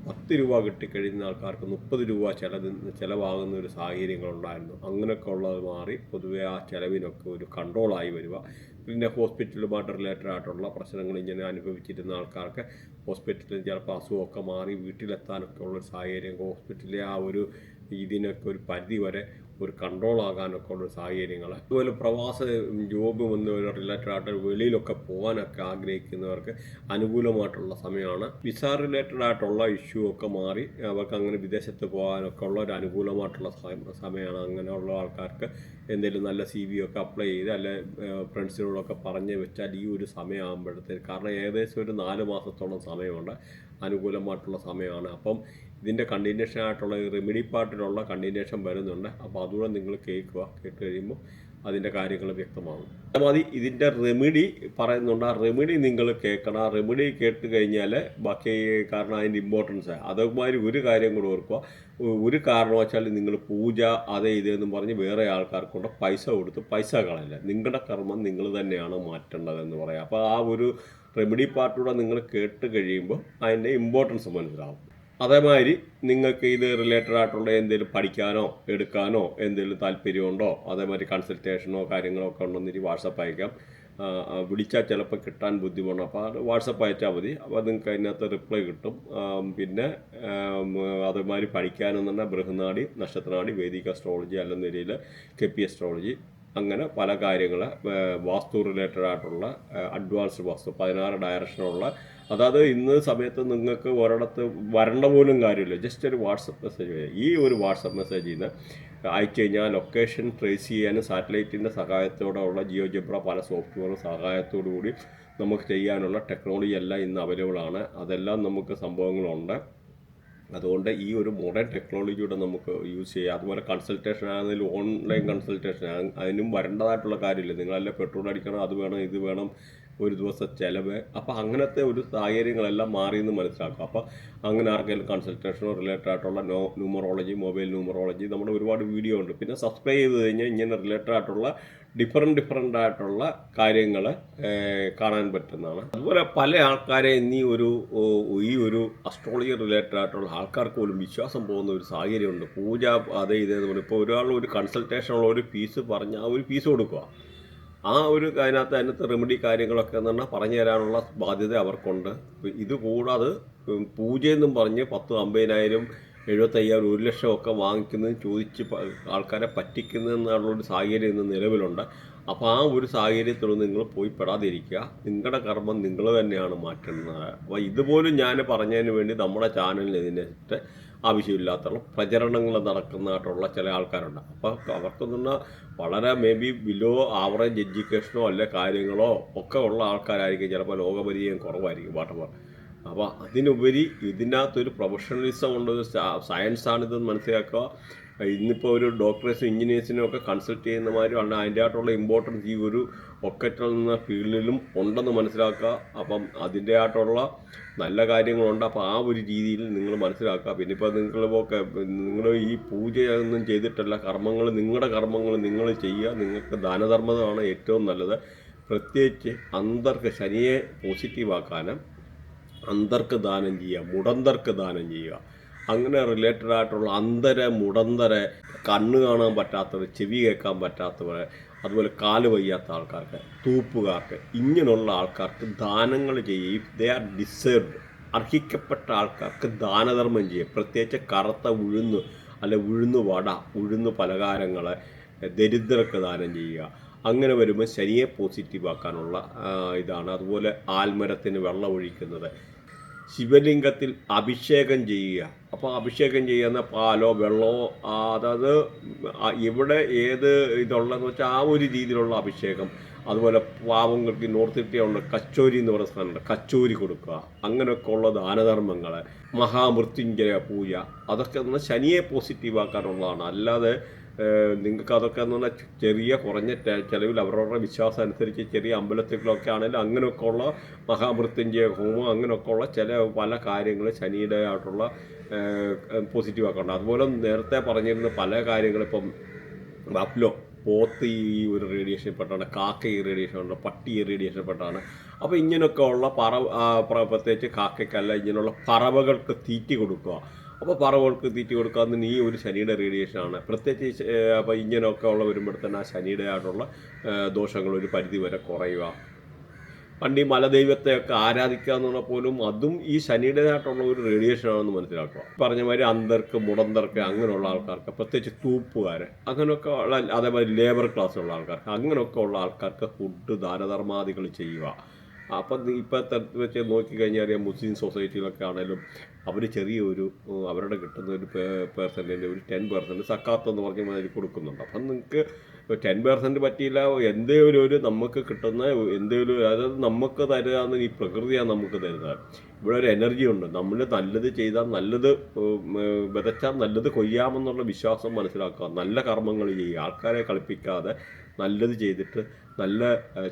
S1: പത്ത് രൂപ കിട്ടിക്കഴിയുന്ന ആൾക്കാർക്ക് മുപ്പത് രൂപ ചിലത് ചിലവാകുന്ന ഒരു സാഹചര്യങ്ങളുണ്ടായിരുന്നു. അങ്ങനെയൊക്കെ ഉള്ളത് മാറി പൊതുവെ ആ ചിലവിനൊക്കെ ഒരു കൺട്രോളായി വരിക. പിന്നെ ഹോസ്പിറ്റലുമായിട്ട് റിലേറ്റഡ് ആയിട്ടുള്ള പ്രശ്നങ്ങൾ ഇങ്ങനെ അനുഭവിച്ചിരുന്ന ആൾക്കാർക്ക് ഹോസ്പിറ്റലിൽ ചിലപ്പോൾ അസുഖമൊക്കെ മാറി വീട്ടിലെത്താനൊക്കെ ഉള്ളൊരു സാഹചര്യം ഹോസ്പിറ്റലിലെ ആ ഒരു ഇതിനൊക്കെ ഒരു പരിധി വരെ ഒരു കൺട്രോൾ ആകാനൊക്കെ ഉള്ള സാഹചര്യങ്ങൾ അതുപോലെ പ്രവാസ ജോബ് വന്ന് റിലേറ്റഡ് ആയിട്ട് വെളിയിലൊക്കെ പോകാനൊക്കെ ആഗ്രഹിക്കുന്നവർക്ക് അനുകൂലമായിട്ടുള്ള സമയമാണ്. വിസ റിലേറ്റഡ് ആയിട്ടുള്ള ഇഷ്യൂ ഒക്കെ മാറി അവർക്ക് അങ്ങനെ വിദേശത്ത് പോകാനൊക്കെ ഉള്ള ഒരു അനുകൂലമായിട്ടുള്ള സമ- സമയമാണ്. അങ്ങനെയുള്ള ആൾക്കാർക്ക് എന്തെങ്കിലും നല്ല സി വി ഒക്കെ അപ്ലൈ ചെയ്ത് അല്ലെ ഫ്രണ്ട്സിനോടൊക്കെ പറഞ്ഞ് വെച്ചാൽ ഈ ഒരു സമയമാകുമ്പോഴത്തേക്ക് കാരണം ഏകദേശം ഒരു നാല് മാസത്തോളം സമയമുണ്ട്. അനുകൂലമായിട്ടുള്ള സമയമാണ്. അപ്പം ഇതിന്റെ കണ്ടിന്യൂഷൻ ആയിട്ടുള്ള റെമിഡി പാർട്ടിലുള്ള കണ്ടിന്യൂഷൻ വരുന്നുണ്ട്. അപ്പോൾ അതുകൂടെ നിങ്ങൾ കേൾക്കുക. കേട്ട് കഴിയുമ്പോൾ അതിന്റെ കാര്യങ്ങൾ വ്യക്തമാകും. അതേമാതിരി ഇതിന്റെ റെമഡി പറയുന്നുണ്ട്. ആ റെമഡി നിങ്ങൾ കേൾക്കണം. ആ റെമഡി കേട്ട് കഴിഞ്ഞാൽ ബാക്കി കാരണം അതിന്റെ ഇമ്പോർട്ടൻസ് അതുമാതിരി ഒരു കാര്യം കൂടെ ഓർക്കുക. ഒരു കാരണം കാരണവശാൽ നിങ്ങൾ പൂജ അതേ ഇതെന്നും പറഞ്ഞ് വേറെ ആൾക്കാർക്ക് കൊണ്ട് പൈസ കൊടുത്ത് പൈസ കളയില്ല. നിങ്ങളുടെ കർമ്മം നിങ്ങൾ തന്നെയാണ് മാറ്റേണ്ടതെന്ന് പറയാം. അപ്പോൾ ആ ഒരു റെമഡി പാർട്ടിലൂടെ നിങ്ങൾ കേട്ട് കഴിയുമ്പോൾ അതിന്റെ ഇമ്പോർട്ടൻസ് മനസ്സിലാവും. അതേമാതിരി നിങ്ങൾക്ക് ഇത് റിലേറ്റഡ് ആയിട്ടുള്ള എന്തെങ്കിലും പഠിക്കാനോ എടുക്കാനോ എന്തെങ്കിലും താല്പര്യമുണ്ടോ? അതേമാതിരി കൺസൾട്ടേഷനോ കാര്യങ്ങളോ ഒക്കെ ഉണ്ടെന്നിരി വാട്സപ്പ് അയക്കാം. വിളിച്ചാൽ ചിലപ്പോൾ കിട്ടാൻ ബുദ്ധിമുട്ടാണ്. അപ്പോൾ വാട്സപ്പ് അയച്ചാൽ മതി. അപ്പോൾ നിങ്ങൾക്ക് അതിനകത്ത് റിപ്ലൈ കിട്ടും. പിന്നെ അതേമാതിരി പഠിക്കാനെന്ന് ബൃഹനാടി നക്ഷത്രനാടി വേദിക അസ്ട്രോളജി അല്ലെന്ന രീതിയിൽ കെ പി അസ്ട്രോളജി അങ്ങനെ പല കാര്യങ്ങൾ വാസ്തു റിലേറ്റഡ് ആയിട്ടുള്ള അഡ്വാൻസ്ഡ് വാസ്തു പതിനാറ് ഡയറക്ഷനുള്ള അതായത് ഇന്ന് സമയത്ത് നിങ്ങൾക്ക് ഒരിടത്ത് വരേണ്ട പോലും കാര്യമില്ല. ജസ്റ്റ് ഒരു വാട്സപ്പ് മെസ്സേജ് ഈ ഒരു വാട്സപ്പ് മെസ്സേജ് നിന്ന് അയച്ചു കഴിഞ്ഞാൽ ലൊക്കേഷൻ ട്രേസ് ചെയ്യാനും സാറ്റലൈറ്റിന്റെ സഹായത്തോടെ ഉള്ള ജിയോ ജിബ്ര പല സോഫ്റ്റ്വെയറും സഹായത്തോടു കൂടി നമുക്ക് ചെയ്യാനുള്ള ടെക്നോളജി എല്ലാം ഇന്ന് അവൈലബിൾ ആണ്. അതെല്ലാം നമുക്ക് സംഭവങ്ങളുണ്ട്. അതുകൊണ്ട് ഈ ഒരു മോഡേൺ ടെക്നോളജിയുടെ നമുക്ക് യൂസ് ചെയ്യാം. അതുപോലെ കൺസൾട്ടേഷൻ ആണെങ്കിലും ഓൺലൈൻ കൺസൾട്ടേഷൻ അതിനും വരേണ്ടതായിട്ടുള്ള കാര്യമില്ല. നിങ്ങളെല്ലാം പെട്രോൾ അടിക്കണം അത് വേണം ഇത് വേണം ഒരു ദിവസം ചിലവ്. അപ്പോൾ അങ്ങനത്തെ ഒരു സാഹചര്യങ്ങളെല്ലാം മാറി എന്ന് മനസ്സിലാക്കും. അപ്പോൾ അങ്ങനെ ആർക്കെങ്കിലും കൺസൾട്ടേഷനോ റിലേറ്റഡ് ആയിട്ടുള്ള നോ ന്യൂമറോളജി മൊബൈൽ ന്യൂമറോളജി നമ്മുടെ ഒരുപാട് വീഡിയോ ഉണ്ട്. പിന്നെ സബ്സ്ക്രൈബ് ചെയ്ത് കഴിഞ്ഞാൽ ഇങ്ങനെ റിലേറ്റഡ് ആയിട്ടുള്ള ഡിഫറെന്റ് ഡിഫറെന്റ് ആയിട്ടുള്ള കാര്യങ്ങൾ കാണാൻ പറ്റുന്നതാണ്. അതുപോലെ പല ആൾക്കാരെ ഇനി ഒരു ഈ ഒരു അസ്ട്രോളജി റിലേറ്റഡ് ആയിട്ടുള്ള ആൾക്കാർക്ക് പോലും വിശ്വാസം പോകുന്ന ഒരു സാഹചര്യമുണ്ട്. പൂജ അതേ ഇതേ ഇപ്പോൾ ഒരാൾ ഒരു കൺസൾട്ടേഷനുള്ള ഒരു ഫീസ് പറഞ്ഞാൽ ആ ഒരു ഫീസ് കൊടുക്കുക ആ ഒരു അതിനകത്ത് അതിനകത്ത് റെമഡി കാര്യങ്ങളൊക്കെ എന്ന് പറഞ്ഞാൽ പറഞ്ഞു തരാനുള്ള ബാധ്യത അവർക്കുണ്ട്. ഇത് കൂടാതെ പൂജ പൂജയെന്നും പറഞ്ഞ് പത്ത് അമ്പതിനായിരം എഴുപത്തയ്യായിരം ഒരു ലക്ഷം ഒക്കെ വാങ്ങിക്കുന്നത് ചോദിച്ച് ആൾക്കാരെ പറ്റിക്കുന്നതെന്നുള്ളൊരു സാഹചര്യം ഇന്ന് നിലവിലുണ്ട്. അപ്പോൾ ആ ഒരു സാഹചര്യത്തിലൊന്നും നിങ്ങൾ പോയി പെടാതിരിക്കുക. നിങ്ങളുടെ കർമ്മം നിങ്ങൾ തന്നെയാണ് മാറ്റുന്നത്. അപ്പോൾ ഇതുപോലും ഞാൻ പറഞ്ഞതിന് വേണ്ടി നമ്മുടെ ചാനലിൽ ഇതിനായിട്ട് ആവശ്യമില്ലാത്തുള്ള പ്രചരണങ്ങൾ നടക്കുന്നതായിട്ടുള്ള ചില ആൾക്കാരുണ്ട്. അപ്പോൾ അവർക്കൊന്നും വളരെ മേ ബി ബിലോ ആവറേജ് എഡ്യൂക്കേഷനോ അല്ലെ കാര്യങ്ങളോ ഒക്കെ ഉള്ള ആൾക്കാരായിരിക്കും. ചിലപ്പോൾ ലോകപരിചയം കുറവായിരിക്കും വാട്ടവർ അപ്പോൾ അതിനുപരി ഇതിനകത്തൊരു പ്രൊഫഷണലിസം ഉണ്ട് സയൻസാണിതെന്ന് മനസ്സിലാക്കുക. ഇന്നിപ്പോൾ ഒരു ഡോക്ടേഴ്സും എഞ്ചിനീയേഴ്സിനും ഒക്കെ കൺസൾട്ട് ചെയ്യുന്ന മാതിരി ഉണ്ട്. അതിന്റെ ആയിട്ടുള്ള ഇമ്പോർട്ടൻസ് ഈ ഒരു ഒക്കറ്റിൽ എന്ന ഫീൽഡിലും ഉണ്ടെന്ന് മനസ്സിലാക്കുക. അപ്പം അതിന്റെ ആയിട്ടുള്ള നല്ല കാര്യങ്ങളുണ്ട്. അപ്പോൾ ആ ഒരു രീതിയിൽ നിങ്ങൾ മനസ്സിലാക്കുക. പിന്നെ ഇപ്പോൾ നിങ്ങളൊക്കെ നിങ്ങൾ ഈ പൂജയൊന്നും ചെയ്തിട്ടല്ല. കർമ്മങ്ങൾ നിങ്ങളുടെ കർമ്മങ്ങൾ നിങ്ങൾ ചെയ്യുക. നിങ്ങൾക്ക് ദാനധർമ്മമാണ് ഏറ്റവും നല്ലത്. പ്രത്യേകിച്ച് അന്തർക്ക് ശനിയെ പോസിറ്റീവാക്കാനും അന്തർക്ക് ദാനം ചെയ്യുക മുടന്തർക്ക് ദാനം ചെയ്യുക. അങ്ങനെ റിലേറ്റഡ് ആയിട്ടുള്ള അന്തര മുടന്തര കണ്ണ് കാണാൻ പറ്റാത്തവർ ചെവി കേൾക്കാൻ പറ്റാത്തവർ അതുപോലെ കാൽ വയ്യാത്ത ആൾക്കാർക്ക് തൂപ്പുകാർക്ക് ഇങ്ങനെയുള്ള ആൾക്കാർക്ക് ദാനങ്ങൾ ചെയ്യുകയും ദേ ആർ ഡിസേർവ്ഡ് അർഹിക്കപ്പെട്ട ആൾക്കാർക്ക് ദാനധർമ്മം ചെയ്യുക പ്രത്യേകിച്ച് കറുത്ത ഉഴുന്ന് അല്ലെ ഉഴുന്ന് വട ഉഴുന്ന് പലകാരങ്ങൾ ദരിദ്രർക്ക് ദാനം ചെയ്യുക. അങ്ങനെ വരുമ്പോൾ ശനിയെ പോസിറ്റീവ് ആക്കാനുള്ള ഇതാണ്. അതുപോലെ ആൽമരത്തിന് വെള്ളം ഒഴിക്കുന്നത്. ശിവലിംഗത്തിൽ അഭിഷേകം ചെയ്യുക. അപ്പോൾ അഭിഷേകം ചെയ്യുന്ന പാലോ വെള്ളമോ അതായത് ഇവിടെ ഏത് ഇതുള്ളതെന്ന് വെച്ചാൽ ആ ഒരു രീതിയിലുള്ള അഭിഷേകം. അതുപോലെ പാവങ്ങൾക്ക് നോർത്ത് ഇന്ത്യയുള്ള കച്ചോരി എന്ന് പറയുന്ന സ്ഥലമുണ്ട് കച്ചോരി കൊടുക്കുക. അങ്ങനെയൊക്കെ ഉള്ള ദാനധർമ്മങ്ങൾ മഹാമൃത്യുഞ്ജയ പൂജ. അതൊക്കെ പറഞ്ഞാൽ ശനിയെ പോസിറ്റീവ് ആക്കാനുള്ളതാണ്. അല്ലാതെ നിങ്ങൾക്ക് അതൊക്കെ എന്ന് പറഞ്ഞാൽ ചെറിയ കുറഞ്ഞ ചിലവിൽ അവരവരുടെ വിശ്വാസം അനുസരിച്ച് ചെറിയ അമ്പലത്തിലൊക്കെ ആണെങ്കിലും അങ്ങനെയൊക്കെ ഉള്ള മഹാമൃത്യുഞ്ജയ ഹോമം അങ്ങനെയൊക്കെ ഉള്ള ചില പല കാര്യങ്ങൾ ശനിയുടെ ആയിട്ടുള്ള പോസിറ്റീവ് ആക്കുന്നുണ്ട് അതുപോലെ നേരത്തെ പറഞ്ഞിരുന്ന പല കാര്യങ്ങളും ഇപ്പം ബഫ്ലോ പോത്ത് ഈ ഒരു റേഡിയേഷൻ പെട്ടാണ് കാക്ക ഈ റേഡിയേഷൻ ഉണ്ട് പട്ടി ഈ റേഡിയേഷൻ പെട്ടാണ്. അപ്പോൾ ഇങ്ങനെയൊക്കെ ഉള്ള പറ പ്രത്യേകിച്ച് കാക്കയ്ക്കല്ല ഇങ്ങനെയുള്ള പറവകൾക്ക് തീറ്റി കൊടുക്കുക. അപ്പോൾ പറവകൾക്ക് തീറ്റി കൊടുക്കുക നീ ഈ ഒരു ശനിയുടെ റേഡിയേഷനാണ് പ്രത്യേകിച്ച് അപ്പോൾ ഇങ്ങനെയൊക്കെ ഉള്ള വരുമ്പോഴത്തേന് ആ ശനിയുടെ ആയിട്ടുള്ള ദോഷങ്ങൾ ഒരു പരിധി വരെ കുറയുക. പണ്ടി ഈ മലദൈവത്തെയൊക്കെ ആരാധിക്കുക എന്ന് പറഞ്ഞാൽ പോലും അതും ഈ ശനിയുടേതായിട്ടുള്ള ഒരു റേഡിയേഷൻ ആണെന്ന് മനസ്സിലാക്കുക. പറഞ്ഞ മാതിരി അന്തർക്ക് മുടന്തർക്ക് അങ്ങനെയുള്ള ആൾക്കാർക്ക് പ്രത്യേകിച്ച് തൂപ്പുകാർ അങ്ങനെയൊക്കെ ഉള്ള അതേപോലെ ലേബർ ക്ലാസ്സിലുള്ള ആൾക്കാർക്ക് അങ്ങനെയൊക്കെ ഉള്ള ആൾക്കാർക്ക് ഫുഡ് ദാനധർമാദികൾ ചെയ്യുക. അപ്പം ഇപ്പോഴത്തെ വെച്ച് നോക്കിക്കഴിഞ്ഞാൽ മുസ്ലിം സൊസൈറ്റിയിലൊക്കെ ആണെങ്കിലും അവർ ചെറിയ ഒരു അവരുടെ കിട്ടുന്ന ഒരു പേഴ്സന്റേജ് ഒരു ടെൻ പെർസെന്റ് സക്കാത്ത് എന്ന് പറഞ്ഞ മാതിരി കൊടുക്കുന്നുണ്ട്. അപ്പം നിങ്ങൾക്ക് ടെൻ പെർസെന്റ് പറ്റിയില്ല എന്തെങ്കിലും ഒരു നമുക്ക് കിട്ടുന്ന എന്തേലും അതായത് നമുക്ക് തരുകയെന്ന് ഈ പ്രകൃതിയാണ് നമുക്ക് തരുന്നത്. ഇവിടെ ഒരു എനർജി ഉണ്ട്. നമ്മൾ നല്ലത് ചെയ്താൽ നല്ലത് വിതച്ചാൽ നല്ലത് കൊയ്യാമെന്നുള്ള വിശ്വാസം മനസ്സിലാക്കുക. നല്ല കർമ്മങ്ങൾ ചെയ്യുക. ആൾക്കാരെ കളിപ്പിക്കാതെ നല്ലത് ചെയ്തിട്ട് നല്ല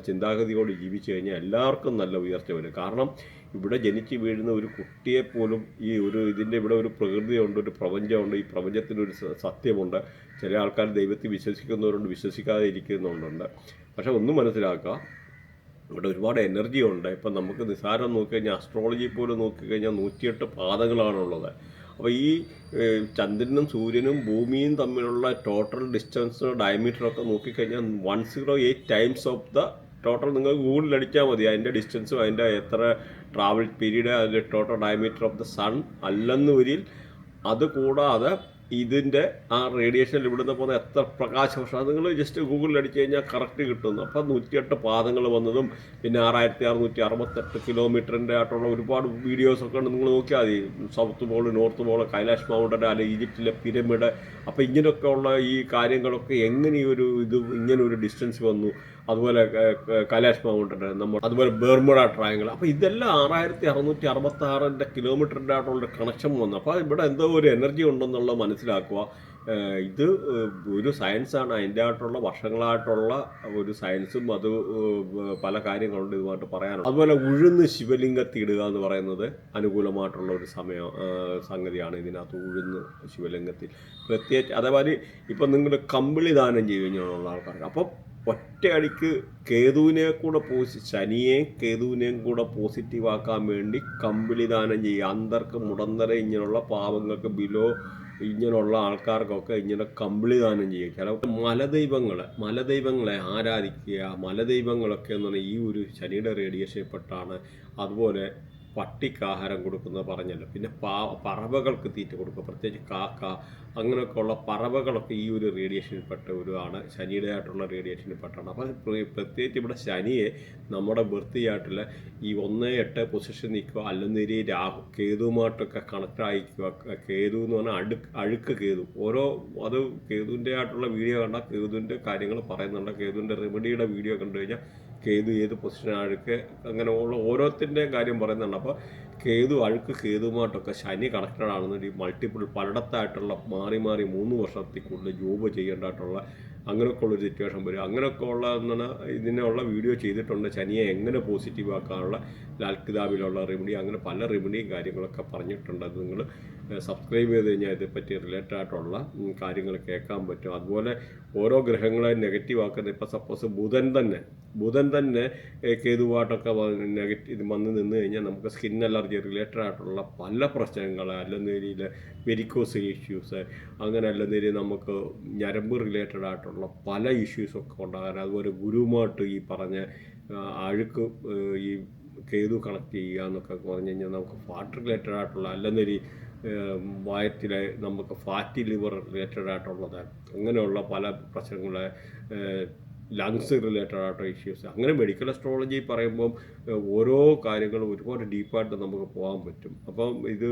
S1: ചിന്താഗതിയോട് ജീവിച്ചു കഴിഞ്ഞാൽ എല്ലാവർക്കും നല്ല ഉയർച്ച വരും. കാരണം ഇവിടെ ജനിച്ച് വീഴുന്ന ഒരു കുട്ടിയെപ്പോലും ഈ ഒരു ഇതിന്റെ ഇവിടെ ഒരു പ്രകൃതിയുണ്ട് ഒരു പ്രപഞ്ചമുണ്ട് ഈ പ്രപഞ്ചത്തിനൊരു ഒരു സത്യമുണ്ട്. ചില ആൾക്കാർ ദൈവത്തിൽ വിശ്വസിക്കുന്നവരുണ്ട് വിശ്വസിക്കാതെ ഇരിക്കുന്നവരുണ്ട്. പക്ഷെ ഒന്നും മനസ്സിലാക്കുക ഇവിടെ ഒരുപാട് എനർജി ഉണ്ട് ഇപ്പം നമുക്ക് നിസ്സാരം നോക്കിക്കഴിഞ്ഞാൽ അസ്ട്രോളജി പോലും നോക്കിക്കഴിഞ്ഞാൽ നൂറ്റിയെട്ട് പാദങ്ങളാണുള്ളത്. അപ്പോൾ ഈ ചന്ദ്രനും സൂര്യനും ഭൂമിയും തമ്മിലുള്ള ടോട്ടൽ ഡിസ്റ്റൻസ് ഡയമീറ്റർ ഒക്കെ നോക്കിക്കഴിഞ്ഞാൽ one zero eight times of the total നിങ്ങൾ ഗൂഗിളിൽ അടിച്ചാൽ മതി. അതിന്റെ ഡിസ്റ്റൻസും അതിന്റെ എത്ര ട്രാവൽ പീരീഡ് അതിന്റെ total diameter of the sun അല്ലെന്ന് വരിൽ അത് കൂടാതെ ഇതിന്റെ ആ റേഡിയേഷനിൽ ഇവിടുന്ന് പോകുന്ന എത്ര പ്രകാശവർഷം? വർഷം നിങ്ങൾ ജസ്റ്റ് ഗൂഗിളിൽ അടിച്ചു കഴിഞ്ഞാൽ കറക്റ്റ് കിട്ടുന്നു. അപ്പോൾ നൂറ്റിയെട്ട് പാദങ്ങൾ വന്നതും പിന്നെ ആറായിരത്തി അറുന്നൂറ്റി അറുപത്തെട്ട് കിലോമീറ്ററിന്റെ ആയിട്ടുള്ള ഒരുപാട് വീഡിയോസൊക്കെ ഉണ്ട് നിങ്ങൾ നോക്കിയാൽ മതി. South pole north pole Kailash mountain അല്ലെ ഈജിപ്തിലെ പിരമിഡ് അപ്പോൾ ഇങ്ങനെയൊക്കെ ഉള്ള ഈ കാര്യങ്ങളൊക്കെ എങ്ങനെ ഒരു ഇത് ഇങ്ങനെ ഒരു ഡിസ്റ്റൻസ് വന്നു? അതുപോലെ കൈലാഷ് മൗണ്ടൻ നമ്മൾ അതുപോലെ ബെർമുഡ ട്രയാങ്കിൾ അപ്പോൾ ഇതെല്ലാം ആറായിരത്തി അറുന്നൂറ്റി അറുപത്തി ആറിന്റെ കിലോമീറ്ററിന്റെ ആയിട്ടുള്ള കണക്ഷൻ വന്നു. അപ്പോൾ ഇവിടെ എന്തോ ഒരു എനർജി ഉണ്ടെന്നുള്ളത് മനസ്സിലാക്കുക. ഇത് ഒരു സയൻസാണ് അതിന്റെ ആയിട്ടുള്ള വർഷങ്ങളായിട്ടുള്ള ഒരു സയൻസും അത് പല കാര്യങ്ങളുണ്ട് ഇതുമായിട്ട് പറയാനുണ്ട് അതുപോലെ ഉഴുന്ന് ശിവലിംഗത്തിടുക എന്ന് പറയുന്നത് അനുകൂലമായിട്ടുള്ള ഒരു സമയം സംഗതിയാണ് ഇതിനകത്ത് ഉഴുന്ന് ശിവലിംഗത്തിൽ. പ്രത്യേകിച്ച് അതേമാതിരി ഇപ്പം നിങ്ങൾ കമ്പിളി ദാനം ചെയ്തു കഴിഞ്ഞുള്ള ആൾക്കാർക്ക് അപ്പം ഒറ്റയടിക്ക് കേതുവിനെ കൂടെ പോസി ശനിയെയും കേതുവിനെയും കൂടെ പോസിറ്റീവ് ആക്കാൻ വേണ്ടി കമ്പിളി ദാനം ചെയ്യുക. അന്തർക്ക് മുടന്തര ഇങ്ങനെയുള്ള പാവങ്ങൾക്ക് ബിലോ ഇങ്ങനെയുള്ള ആൾക്കാർക്കൊക്കെ ഇങ്ങനെ കമ്പിളി ദാനം ചെയ്യുക. ചില മലദൈവങ്ങളെ മലദൈവങ്ങളെ ആരാധിക്കുക മലദൈവങ്ങളൊക്കെ എന്ന് പറഞ്ഞാൽ ഈ ഒരു ശനിയുടെ റേഡിയേഷനിൽപ്പെട്ടാണ് അതുപോലെ പട്ടിക്ക് ആഹാരം കൊടുക്കുന്നത് പറഞ്ഞല്ലോ. പിന്നെ പാ പറവകൾക്ക് തീറ്റ കൊടുക്കുക. പ്രത്യേകിച്ച് കാക്ക അങ്ങനെയൊക്കെ ഉള്ള പറവകളൊക്കെ ഈ ഒരു റേഡിയേഷനിൽപ്പെട്ട ഒരു ആണ്. ആയിട്ടുള്ള റേഡിയേഷനിൽപ്പെട്ടാണ് അപ്പോൾ പ്ര- പ്രത്യേകിച്ച് ഇവിടെ ശനിയെ നമ്മുടെ വൃത്തിയായിട്ടുള്ള ഈ ഒന്ന് എട്ട് പൊസിഷൻ നിൽക്കുക അല്ലെന്നേരി രാഹു കേതുവുമായിട്ടൊക്കെ കണക്ട് ആയിക്കുക കേതു എന്ന് പറഞ്ഞാൽ അടുക്ക് അഴുക്ക് കേതു. ഓരോ അത് കേതുവിന്റെ ആയിട്ടുള്ള വീഡിയോ കണ്ടാൽ കേതുവിന്റെ കാര്യങ്ങൾ പറയുന്നുണ്ട്. കേതുവിന്റെ റെമഡിയുടെ വീഡിയോ കണ്ടു കഴിഞ്ഞാൽ കേതു ഏത് പൊസിഷൻ അഴുക്ക്? അങ്ങനെ ഓരോത്തിന്റെ കാര്യം പറയുന്നുണ്ട്. അപ്പോൾ കേതു അഴുക്ക് കേതുമായിട്ടൊക്കെ ശനി കണക്റ്റഡ് ആണെന്ന് ഈ മൾട്ടിപ്പിൾ പലയിടത്തായിട്ടുള്ള മാറി മാറി മൂന്ന് വർഷത്തിൽ കൂടുതൽ ജോബ് ചെയ്യേണ്ടതായിട്ടുള്ള അങ്ങനെയൊക്കെ ഉള്ളൊരു സിറ്റുവേഷൻ വരും. അങ്ങനെയൊക്കെ ഉള്ള എന്നാണ് ഇതിനുള്ള വീഡിയോ ചെയ്തിട്ടുണ്ട്. ശനിയെ എങ്ങനെ പോസിറ്റീവ് ആക്കാനുള്ള ലാൽ കിതാബിലുള്ള റെമഡി അങ്ങനെ പല റെമഡിയും കാര്യങ്ങളൊക്കെ പറഞ്ഞിട്ടുണ്ട്. അത് നിങ്ങൾ സബ്സ്ക്രൈബ് ചെയ്ത് കഴിഞ്ഞാൽ ഇതേപ്പറ്റി റിലേറ്റഡ് ആയിട്ടുള്ള കാര്യങ്ങൾ കേൾക്കാൻ പറ്റും. അതുപോലെ ഓരോ ഗ്രഹങ്ങളെ നെഗറ്റീവ് ആക്കുന്ന ഇപ്പോൾ സപ്പോസ് ബുധൻ തന്നെ ബുധൻ തന്നെ കേതുവായിട്ടൊക്കെ നെഗറ്റീവ് വന്ന് നിന്ന് കഴിഞ്ഞാൽ നമുക്ക് സ്കിൻ അലർജി റിലേറ്റഡ് ആയിട്ടുള്ള പല പ്രശ്നങ്ങൾ അല്ലെന്നേരിയിൽ മെരിക്കോസ് ഇഷ്യൂസ് അങ്ങനെ അല്ലെന്നേരി നമുക്ക് ഞരമ്പ് റിലേറ്റഡ് ആയിട്ടുള്ള പല ഇഷ്യൂസൊക്കെ ഉണ്ടാകാൻ അതുപോലെ ഗുരുവുമായിട്ട് ഈ പറഞ്ഞ അഴുക്ക് ഈ കേതു കണക്ട് ചെയ്യുക എന്നൊക്കെ പറഞ്ഞു കഴിഞ്ഞാൽ നമുക്ക് ഫാറ്റ് റിലേറ്റഡ് ആയിട്ടുള്ള അല്ലെന്നൊരു വയറ്റിലെ നമുക്ക് ഫാറ്റി ലിവർ റിലേറ്റഡ് ആയിട്ടുള്ളത് അങ്ങനെയുള്ള പല പ്രശ്നങ്ങളെ ലങ്സ് റിലേറ്റഡ് ആയിട്ടുള്ള ഇഷ്യൂസ് അങ്ങനെ മെഡിക്കൽ അസ്ട്രോളജി പറയുമ്പം ഓരോ കാര്യങ്ങളും ഒരുപാട് ഡീപ്പായിട്ട് നമുക്ക് പോകാൻ പറ്റും. അപ്പം ഇത്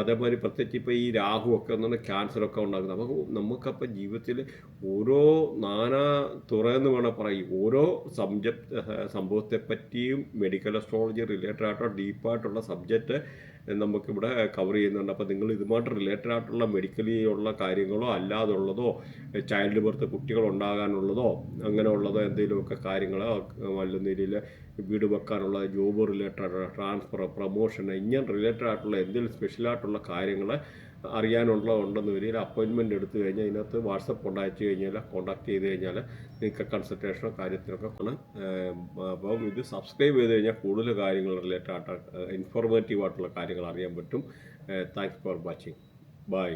S1: അതേമാതിരി പ്രത്യേകിച്ച് ഇപ്പോൾ ഈ രാഹു ഒക്കെ എന്ന് ക്യാൻസറൊക്കെ ഉണ്ടാക്കുന്നത്. നമുക്ക് നമുക്കപ്പം ജീവിതത്തിൽ ഓരോ നാനാ തുറയെന്ന് വേണം പറയും. ഓരോ സബ്ജക്റ്റ് സംഭവത്തെപ്പറ്റിയും മെഡിക്കൽ അസ്ട്രോളജി റിലേറ്റഡ് ആയിട്ടുള്ള ഡീപ്പായിട്ടുള്ള സബ്ജക്റ്റ് നമുക്കിവിടെ കവർ ചെയ്യുന്നുണ്ട്. അപ്പോൾ നിങ്ങൾ ഇതുമായിട്ട് റിലേറ്റഡ് ആയിട്ടുള്ള മെഡിക്കലി ഉള്ള കാര്യങ്ങളോ അല്ലാതുള്ളതോ ചൈൽഡ് ബർത്ത് കുട്ടികൾ ഉണ്ടാകാനുള്ളതോ അങ്ങനെയുള്ളതോ എന്തെങ്കിലുമൊക്കെ കാര്യങ്ങളോ നല്ല രീതിയിൽ വീട് വെക്കാനുള്ള ജോബ് റിലേറ്റഡ് ട്രാൻസ്ഫർ പ്രൊമോഷൻ ഇങ്ങനെ റിലേറ്റഡ് ആയിട്ടുള്ള എന്തെങ്കിലും സ്പെഷ്യലായിട്ടുള്ള കാര്യങ്ങൾ അറിയാനുള്ള ഉണ്ടെന്ന് വരിക അപ്പോയിൻമെന്റ് എടുത്തു കഴിഞ്ഞാൽ ഇതിനകത്ത് വാട്സപ്പ് ഉണ്ടാച്ചു കഴിഞ്ഞാൽ കോൺടാക്ട് ചെയ്ത് കഴിഞ്ഞാൽ നിങ്ങൾക്ക് കൺസൾട്ടേഷനോ കാര്യത്തിനൊക്കെ ആണ്. അപ്പം ഇത് സബ്സ്ക്രൈബ് ചെയ്ത് കഴിഞ്ഞാൽ കൂടുതൽ കാര്യങ്ങൾ റിലേറ്റഡ് ആയിട്ട് ഇൻഫോർമേറ്റീവ് ആയിട്ടുള്ള കാര്യങ്ങൾ അറിയാൻ പറ്റും. Thanks for watching bye